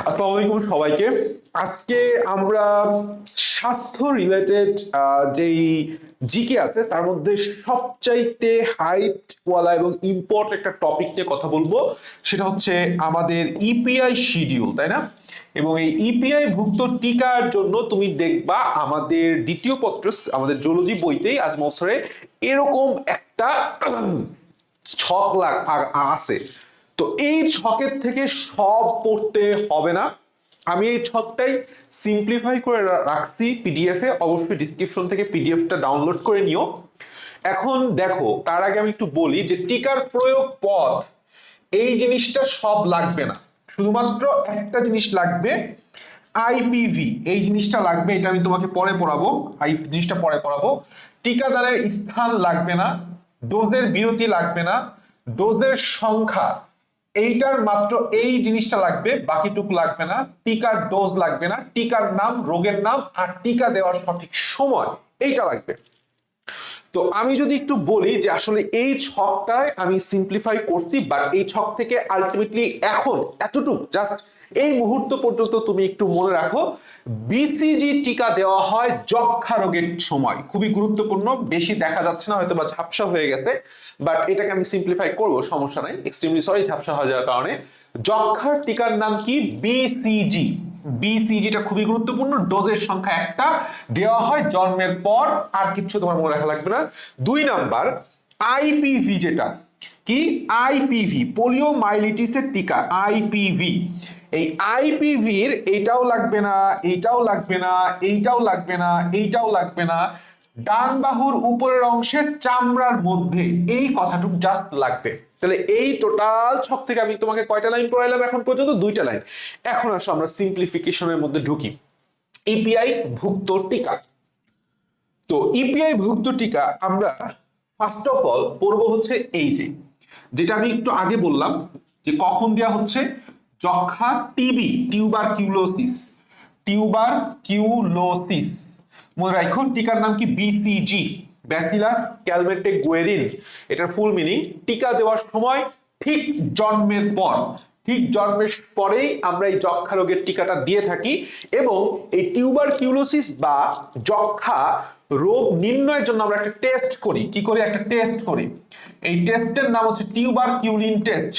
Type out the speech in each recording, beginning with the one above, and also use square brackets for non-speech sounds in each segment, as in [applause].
আসসালামু আলাইকুম সবাইকে। আজকে আমরা স্বাস্থ্য রিলেটেড যেই জিকে আছে, তার মধ্যে সবচাইতে হাইট ওয়ালা এবং ইম্পর্টেন্ট একটা টপিক নিয়ে কথা বলব। সেটা হচ্ছে আমাদের ইপিআই শিডিউল তাই না? এবং এই ইপিআই ভুক্ত টিকার জন্য তুমি দেখবা আমাদের দ্বিতীয় পত্র, আমাদের জুলজি বইতেই আজ মসরে এরকম একটা ছক লাখ আছে। তো এই ছকের থেকে সব পড়তে হবে না। আমি এই ছকটাই সিম্পলিফাই করে রাখছি পিডিএফ অবশ্যই ডিসক্রিপশন থেকে পিডিএফটা ডাউনলোড করে নিও। এখন দেখো, তার আগে আমি একটু বলি যে টিকার প্রয়োগ পথ, এই জিনিসটা সব লাগবে না। শুধুমাত্র একটা জিনিস লাগবে আইপিভি এই জিনিসটা লাগবে, এটা আমি তোমাকে পরে পড়াবো। আই, জিনিসটা পরে পড়াবো। টিকাদানের স্থান লাগবে না ডোজের বিরতি লাগবে না ডোজের সংখ্যা এইটার মাত্র এই জিনিসটা লাগবে, বাকিটুক লাগবে না, টিকার ডোজ লাগবে না, টিকার নাম, রোগের নাম, আর টিকা দেওয়ার সঠিক সময়, এইটা লাগবে। তো আমি যদি একটু বলি যে আসলে এই ছকটায় আমি সিম্পলিফাই করছি বাট এই ছক থেকে আলটিমেটলি এখন, এতটুকু জাস্ট এই মুহূর্ত পর্যন্ত তুমি একটু মনে রাখো বিসিজি টিকা দেওয়া হয় যক্ষা রোগের সময়। খুবই গুরুত্বপূর্ণ, বেশি দেখা যাচ্ছে না হয়তো বা ঝাপসা হয়ে গেছে বাট এটাকে আমি সিম্পলিফাই করব, সমস্যা নাই এক্সট্রিমলি সরি ঝাপসা হয়ে যাওয়ার কারণে। যক্ষার টিকার নাম কি? বিসিজি বিসিজিটা খুবই গুরুত্বপূর্ণ, ডোজের সংখ্যা একটা, দেওয়া হয় জন্মের পর, আর কিছু তোমার মনে রাখা লাগবে না। দুই নাম্বার আইপিভি যেটা, কি? আইপিভি পোলিও মাইলিটিসের টিকা আইপিভি এই আইপিভির এইটাও লাগবে না এইটাও লাগবে না, এইটাও লাগবে না, এইটাও লাগবে না। ডান বাহুর উপরের অংশে চামড়ার মধ্যে এই কথাটুকু জাস্ট লাগবে। তাহলে এই টোটাল ছক থেকে আমি তোমাকে কয়টা লাইন পড়াইলাম এখন পর্যন্ত? দুইটা লাইন এখন আসো আমরা সিম্পলিফিকেশনের মধ্যে ঢুকি। ইপিআই ভুক্ত টিকা। তো ইপিআই ভুক্ত টিকা আমরা ফার্স্ট অফ অল পড়ব হচ্ছে এই যে, যেটা আমি একটু আগে বললাম যে কখন দেওয়া হচ্ছে? যক্ষা TB, tuberculosis tuberculosis. মনে রাখো টিকার নাম কি? BCG bacillus Calmette Guerin. এটার ফুল মিনিং টিকা দেওয়ার সময় ঠিক জন্মের পর, ঠিক জন্মের পরেই আমরা এই যক্ষা রোগের টিকাটা দিয়ে থাকি এবং এই টিউবার কিউলোসিস বা যক্ষা রোগ নির্ণয়ের জন্য আমরা একটা টেস্ট করি। কি করি? একটা টেস্ট করি। এই টেস্টের নাম হচ্ছে tuberculin test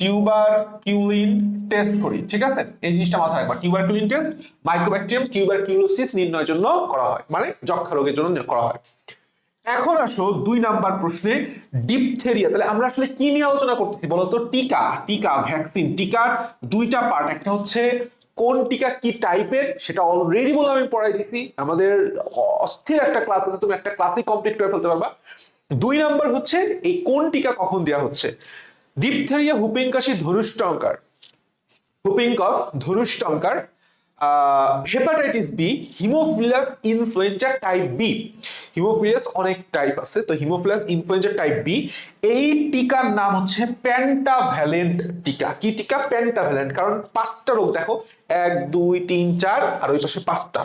tuberculin test করি, ঠিক আছে? এই জিনিসটা মাথায় রাখবা। Tuberculin test, mycobacterium, tuberculosis নির্ণয়ের জন্য করা হয় মানে যক্ষা রোগের জন্য করা হয়। এখন আসো দুই নাম্বার প্রশ্নে ডিপথেরিয়া। তাহলে আমরা আসলে কি নিয়ে আলোচনা করতেছি বলতো টিকা টিকা, ভ্যাকসিন। টিকার দুইটা পার্ট একটা হচ্ছে কোন টিকা কি টাইপের, সেটা অলরেডি বলে আমি পড়াই দিছি। আমাদের অস্থির একটা ক্লাস তুমি একটা ক্লাসই কমপ্লিট করে ফেলতে পারবা। দুই নাম্বার হচ্ছে এই কোন টিকা কখন দেওয়া হচ্ছে? ডিপথেরিয়া হুপিং কাশি ধনুষ্টঙ্কার whooping cough ধনুষ্টঙ্কার hepatitis B haemophilus influenza type B haemophilus অনেক টাইপ আছে, তো হিমোফিলাস ইনফ্লুয়েঞ্জা টাইপ বি এই টিকার নাম হচ্ছে প্যান্টাভ্যালেন্ট টিকা। কি টিকা? প্যান্টাভ্যালেন্ট কারণ পাঁচটা রোগ, দেখো, এক, দুই, তিন, চার, আর ওই পাশে পাঁচটা।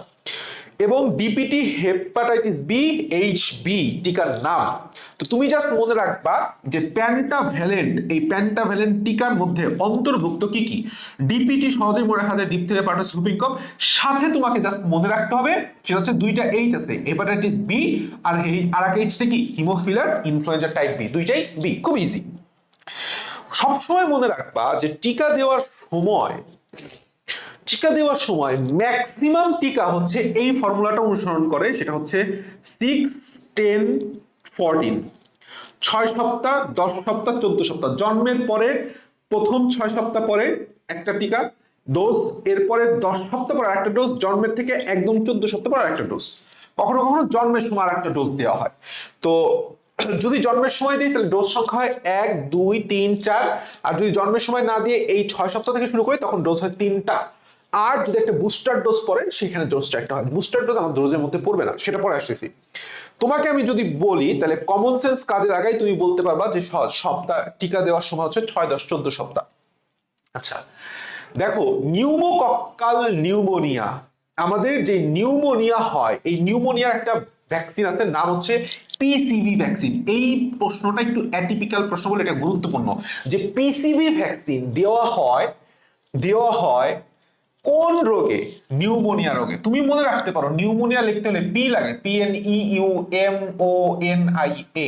এবং DPT hepatitis B H B টিকার নাম। তো তুমি জাস্ট মনে রাখবা যে প্যান্টাভ্যালেন্ট এই প্যান্টাভ্যালেন্ট টিকার মধ্যে অন্তর্ভুক্ত কি কি? ডিপিটি সহজেই মনে রাখা যায় ডিপথেরিয়া পার্টাস সুপিংকম সাথে তোমাকে জাস্ট মনে রাখতে হবে, সেটা হচ্ছে দুইটা এইচ আছে হেপাটাইটিস বি আর এই আর এক এইচটা কি? হিমোফিলাস ইনফ্লুয়েঞ্জা টাইপ বি দুইটাই বি খুব ইজি সবসময় মনে রাখবা যে টিকা দেওয়ার সময় টিকা দেওয়ার সময় ম্যাক্সিমাম টিকা হচ্ছে এই ফর্মুলাটা অনুসরণ করে, সেটা হচ্ছে সিক্স টেন ফোরটিন ছয় সপ্তাহ, দশ সপ্তাহ, চোদ্দ সপ্তাহ। জন্মের পরে, প্রথম ছয় সপ্তাহ পরে একটা টিকা ডোজ এরপরে দশ সপ্তাহ পর একটা ডোজ জন্মের থেকে একদম চোদ্দ সপ্তাহ পর একটা ডোজ কখনো কখনো জন্মের সময় আর একটা ডোজ দেওয়া হয়। তো [clears throat] যদি জন্মের সময় দিই, তাহলে ডোজ সংখ্যা হয় এক, দুই, তিন, চার। আর যদি জন্মের সময় না দিয়ে এই ছয় সপ্তাহ থেকে শুরু করি, তখন ডোজ হয় তিনটা। আর যদি একটা বুস্টার ডোজ পড়ে, সেখানে ডোজটা একটা হয়। বুস্টার ডোজ আমার ডোজের মধ্যে পড়বে না, সেটা পরে আসতেছি। তোমাকে আমি যদি বলি, তাহলে কমন সেন্স কাজের আগেই তুমি বলতে পারবা যে সপ্তাহ টিকা দেওয়ার সময় হচ্ছে ছয়, দশ, চোদ্দ সপ্তাহ। আচ্ছা দেখো নিউমোকক্কাল নিউমোনিয়া আমাদের যে নিউমোনিয়া হয়, এই নিউমোনিয়ার একটা ভ্যাকসিন আছে, নাম হচ্ছে পিসিবি ভ্যাকসিন এই প্রশ্নটা একটু অ্যাটিপিক্যাল প্রশ্ন বলে এটা গুরুত্বপূর্ণ। যে পিসিবি ভ্যাকসিন দেওয়া হয় দেওয়া হয় কোন রোগে? নিউমোনিয়া রোগে। তুমি মনে রাখতে পারো, নিউমোনিয়া লিখতে হলে পি লাগে P N E U M O N I A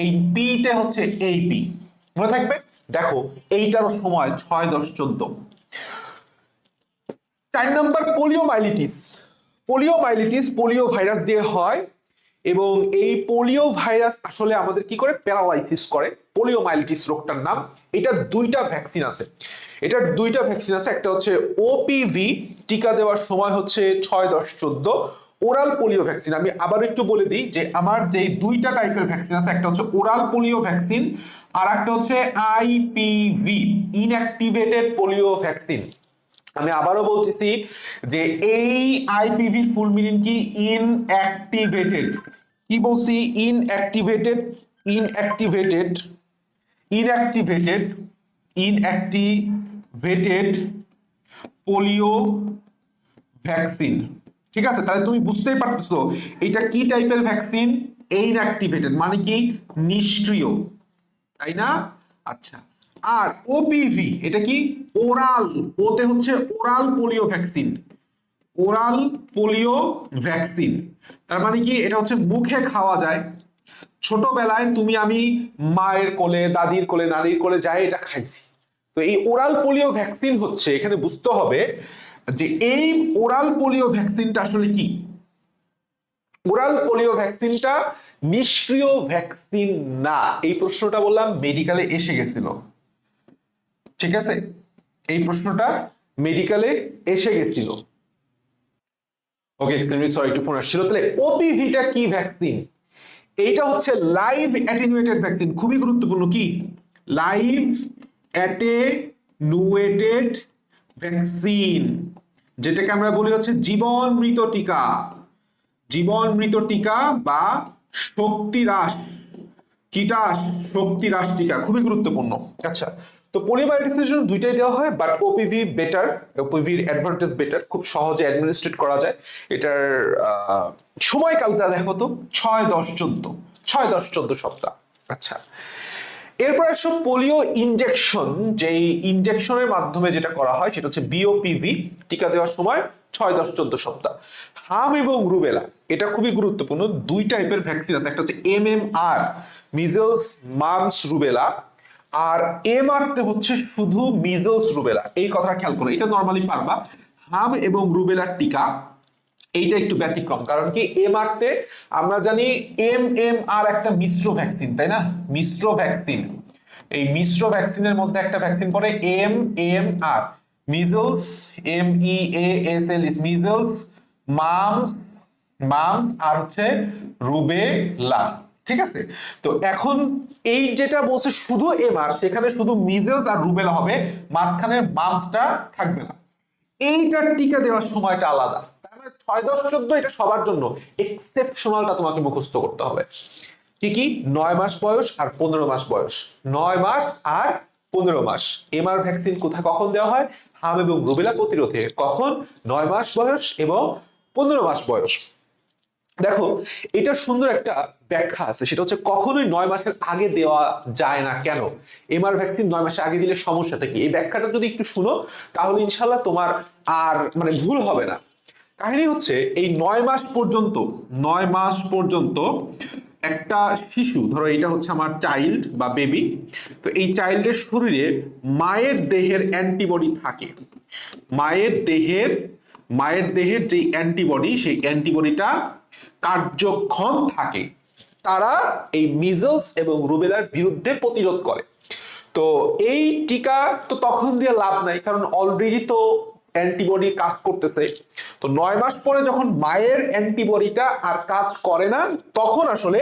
এই পি তে হচ্ছে এই পি মনে থাকবে? দেখো, এইটারও সময় ছয় দশ চোদ্দ। চার নম্বর পোলিওমাইলিটিস পোলিওমাইলিটিস পোলিও ভাইরাস দিয়ে হয় এবং এই পোলিও ভাইরাস আসলে আমাদের কি করে? প্যারালাইসিস করে। পোলিও পোলিওমাইলিটিস রোগটার নাম। এটার দুইটা ভ্যাকসিন আছে। এটার দুইটা ভ্যাকসিন আছে। একটা হচ্ছে ওপিভি টিকা দেওয়ার সময় হচ্ছে ছয় দশ চোদ্দ। Oral polio vaccine. আমি আবার একটু বলে দিই যে আমার যে দুইটা টাইপের ভ্যাকসিন আছে, একটা হচ্ছে ওরাল পোলিও ভ্যাকসিন আর একটা হচ্ছে আইপিভি ইনঅ্যাক্টিভেটেড পোলিও ভ্যাকসিন। আমি আবারও বলতেছি যে এই আইপিভির ফুল মিনিং কি ইনঅ্যাক্টিভেটেড কি বলছি? Inactivated inactivated inactivated inactivated polio vaccine ঠিক আছে? তাহলে তুমি বুঝতেই পারতেছো এটা কি টাইপের ভ্যাকসিন ইনঅ্যাক্টিভেটেড মানে কি? নিষ্ক্রিয়। তাই না? আচ্ছা। আর ওপিভি এটা কি? ওরাল ওতে হচ্ছে oral polio vaccine oral polio vaccine তার মানে কি? এটা হচ্ছে মুখে খাওয়া যায়। ছোটবেলায় তুমি আমি মায়ের কোলে, দাদির কোলে নারীর কোলে যাই, এটা খাইছি। তো এই ওরাল পোলিও ভ্যাকসিন হচ্ছে, এখানে বুঝতে হবে যে এই ওরাল পোলিও ভ্যাকসিনটা আসলে কি? ওরাল পোলিও ভ্যাকসিনটা নিষ্ক্রিয় ভ্যাকসিন না। এই প্রশ্নটা বললাম মেডিকেলে এসে গেছিল। ঠিক আছে? এই প্রশ্নটা মেডিকেলে এসে গেছিল। ওকে মি সরি একটু ফোন আসছিল। তাহলে ওপিভিটা কি ভ্যাকসিন এইটা হচ্ছে লাইভ অ্যাটেনুয়েটেড ভ্যাকসিন খুবই গুরুত্বপূর্ণ। কি? লাইভ অ্যাটেনুয়েটেড ভ্যাকসিন যেটাকে আমরা বলি হচ্ছে জীবন মৃত টিকা। জীবন মৃত টিকা বা শক্তিরাস কিটাস শক্তিরাস টিকা, খুবই গুরুত্বপূর্ণ। আচ্ছা তো পোলিওমাইলিটিসের জন্য দুইটাই দেওয়া হয় বাট ওপিভি বেটার ওপিভির অ্যাডভান্টেজ বেটার খুব সহজে অ্যাডমিনিস্ট্রেট করা যায়। এটার সময়কালটা দেখো তো ছয় দশ চোদ্দ, ছয় দশ চোদ্দ সপ্তাহ। আচ্ছা এরপর আসো পোলিও ইনজেকশন যেই ইনজেকশনের মাধ্যমে যেটা করা হয়, সেটা হচ্ছে বিওপিভি টিকা দেওয়ার সময় ছয় দশ চোদ্দ সপ্তাহ। হাম এবং রুবেলা, এটা খুবই গুরুত্বপূর্ণ, দুই টাইপের ভ্যাকসিন আছে, একটা হচ্ছে M M R measles mumps rubella আর এম আরতে হচ্ছে শুধু মিজলস রুবেলা এই কথাটা খেয়াল করো, এটা নর্মালি পারবা। হাম এবং রুবেলার টিকা, এইটা একটু ব্যতিক্রম। কারণ কি এম তে আমরা জানি এম এম আর একটা মিশ্র ভ্যাকসিন তাই না? মিশ্র ভ্যাকসিন এই মিশ্র ভ্যাকসিনের মধ্যে একটা ভ্যাকসিন পড়ে M M R measles M E A S L E S measles mumps mumps আর হচ্ছে রুবেলা ঠিক আছে? তো এখন এই যেটা বলছে শুধু এমআর সেখানে শুধু মিজলস আর রুবেলা হবে, মাঝখানে মামসটা থাকবে না। এইটার টিকা দেওয়ার সময়টা আলাদা। ছয় দশ চোদ্দ এটা সবার জন্য এক্সেপশনালটা তোমাকে মুখস্থ করতে হবে। কি কি? নয় মাস বয়স আর পনেরো মাস বয়স। নয় মাস আর পনেরো মাস। এমআর ভ্যাকসিন কোথায় কখন দেওয়া হয়? হাম এবং রুবেলা প্রতিরোধে। কখন? নয় মাস বয়স এবং পনেরো মাস বয়স। দেখো, এটার সুন্দর একটা ব্যাখ্যা আছে, সেটা হচ্ছে কখনোই নয় মাসের আগে দেওয়া যায় না কেন? এমআর ভ্যাকসিন নয় মাসের আগে দিলে সমস্যাটা কি? এই ব্যাখ্যাটা যদি একটু শুনো, তাহলে ইনশাল্লাহ তোমার আর মানে ভুল হবে না। কাহিনী হচ্ছে, এই নয় মাস পর্যন্ত, নয় মাস পর্যন্ত একটা শিশু, ধরো এটা হচ্ছে আমার চাইল্ড বা বেবি তো এই চাইল্ডের শরীরে মায়ের দেহের অ্যান্টিবডি থাকে। মায়ের দেহের মায়ের দেহের যে অ্যান্টিবডি সেই অ্যান্টিবডিটা কার্যক্ষম থাকে। তারা এই মিজলস এবং রুবেলার বিরুদ্ধে প্রতিরোধ করে। তো এই টিকা তো তখন দিয়ে লাভ নাই, কারণ অলরেডি তো অ্যান্টিবডি কাজ করতেছে। তো নয় মাস পরে যখন মায়ের অ্যান্টিবডিটা আর কাজ করে না, তখন আসলে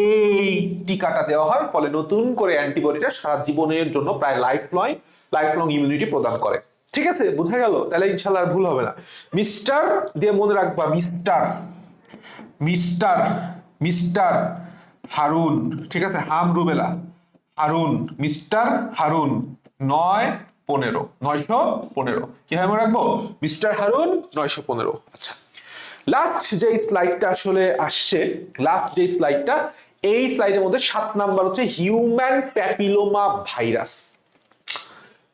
এই টিকাটা দেওয়া হয়, ফলে নতুন করে অ্যান্টিবডিটা সারা জীবনের জন্য প্রায় lifelong lifelong immunity প্রদান করে। ঠিক আছে? বোঝা গেল? তাহলে ইনশাল্লাহ আর ভুল হবে না। মিস্টার দিয়ে মনে রাখবা, মিস্টার। মিস্টার মিস্টার হারুন, ঠিক আছে, হাম রুবেলা, হারুন, মিস্টার হারুন, নয় পনেরো, নয়শো পনেরো। কীভাবে মনে রাখব? মিস্টার হারুন, নয়শো পনেরো। আচ্ছা। লাস্ট যে স্লাইডটা আসলে আসছে লাস্ট যে স্লাইডটা এই স্লাইডের মধ্যে সাত নাম্বার হচ্ছে human papilloma virus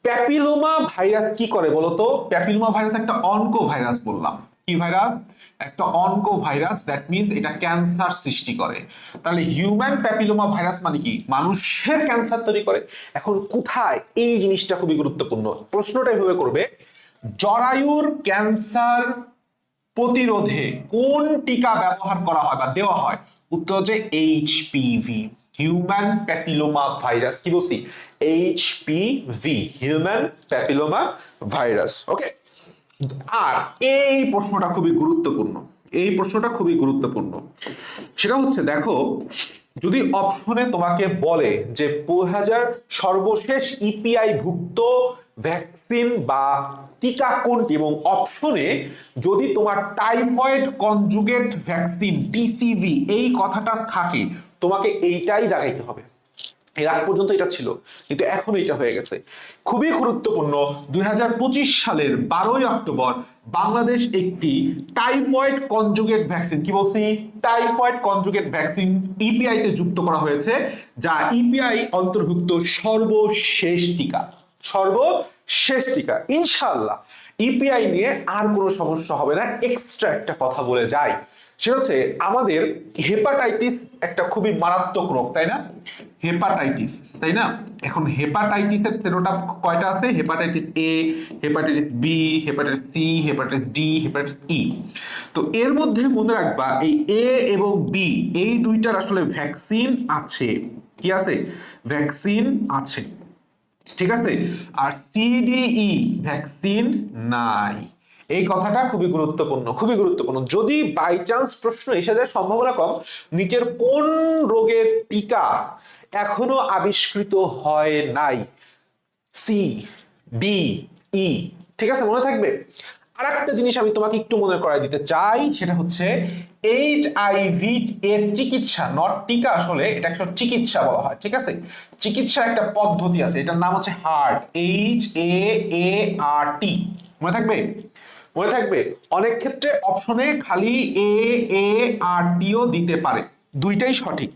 papilloma virus কি করে বলতো? প্যাপিলোমা ভাইরাস একটা অনকো ভাইরাস বললাম। কি ভাইরাস একটা অনকো ভাইরাস দ্যাট মিনস এটা ক্যান্সার সৃষ্টি করে। তাহলে হিউম্যান প্যাপিলোমা ভাইরাস মানে কি? মানুষের ক্যান্সার তৈরি করে। এখন কোথায় এই জিনিসটা খুবই গুরুত্বপূর্ণ? প্রশ্নটা এভাবে করবে, জরায়ুর ক্যান্সার প্রতিরোধে কোন টিকা ব্যবহার করা হয় বা দেওয়া হয়? উত্তর হচ্ছে এইচপিভি হিউম্যান প্যাপিলোমা ভাইরাস কি বলছি? HPV human papilloma virus okay আর এই প্রশ্নটা খুবই গুরুত্বপূর্ণ, এই প্রশ্নটা খুবই গুরুত্বপূর্ণ। সেটা হচ্ছে, দেখো, যদি অপশনে তোমাকে বলে যে হাজার সর্বশেষ ইপিআই ভুক্ত ভ্যাকসিন বা টিকা কোনটি এবং অপশনে যদি তোমার টাইফয়েড কনজুগেট ভ্যাকসিন টিসিভি এই কথাটা থাকে, তোমাকে এইটাই দাগাইতে হবে। এর আগ পর্যন্ত এটা ছিল, কিন্তু এখন এটা হয়ে গেছে। খুবই গুরুত্বপূর্ণ, দুই সালের বারোই অক্টোবর বাংলাদেশ একটি টাইফয়েড কনজুগেট ভ্যাকসিন, কি বলছি? টাইফয়েড কনজুগেট ভ্যাকসিন ইপিআই তে যুক্ত করা হয়েছে, যা ইপিআই অন্তর্ভুক্ত সর্বশেষ টিকা সর্বশেষ টিকা। ইনশাল্লাহ ইপিআই নিয়ে আর কোনো সমস্যা হবে না এক্সট্রা একটা কথা বলে যাই। সেটা হচ্ছে আমাদের হেপাটাইটিস একটা খুবই মারাত্মক রোগ, তাই না? হেপাটাইটিস তাই না? এখন হেপাটাইটিসের সেরোটাপ কয়টা আছে? Hepatitis A hepatitis B hepatitis C hepatitis D hepatitis E তো এর মধ্যে মনে রাখবা, এই এ এবং বি এই দুইটার আসলে ভ্যাকসিন আছে। কি আছে? ভ্যাকসিন আছে। ঠিক আছে? আর সিডিই ভ্যাকসিন নাই। এই কথাটা খুবই গুরুত্বপূর্ণ খুবই গুরুত্বপূর্ণ। যদি বাই চান্স প্রশ্ন এসে যায়, সম্ভাবনা কম, নিচের কোন রোগের টিকা এখনও আবিষ্কৃত হয় নাই? সি ডি ই ঠিক আছে, মনে থাকবে? আর একটা জিনিস আমি তোমাকে একটু মনে করাই দিতে চাই, সেটা হচ্ছে এইচ আইভি এর চিকিৎসা নট টিকা আসলে, এটা একটা চিকিৎসা বলা হয়, ঠিক আছে? চিকিৎসার একটা পদ্ধতি আছে, এটার নাম হচ্ছে হার্ট এইচ এ এ আর টি মনে থাকবে? মনে থাকবে? অনেক ক্ষেত্রে অপশনে খালি এ এ আর ডিও দিতে পারে। দুইটাই সঠিক।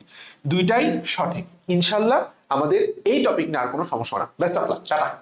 দুইটাই সঠিক। ইনশাল্লাহ আমাদের এই টপিক নিয়ে আর কোনো সমস্যা না। ব্যস্ত টাটা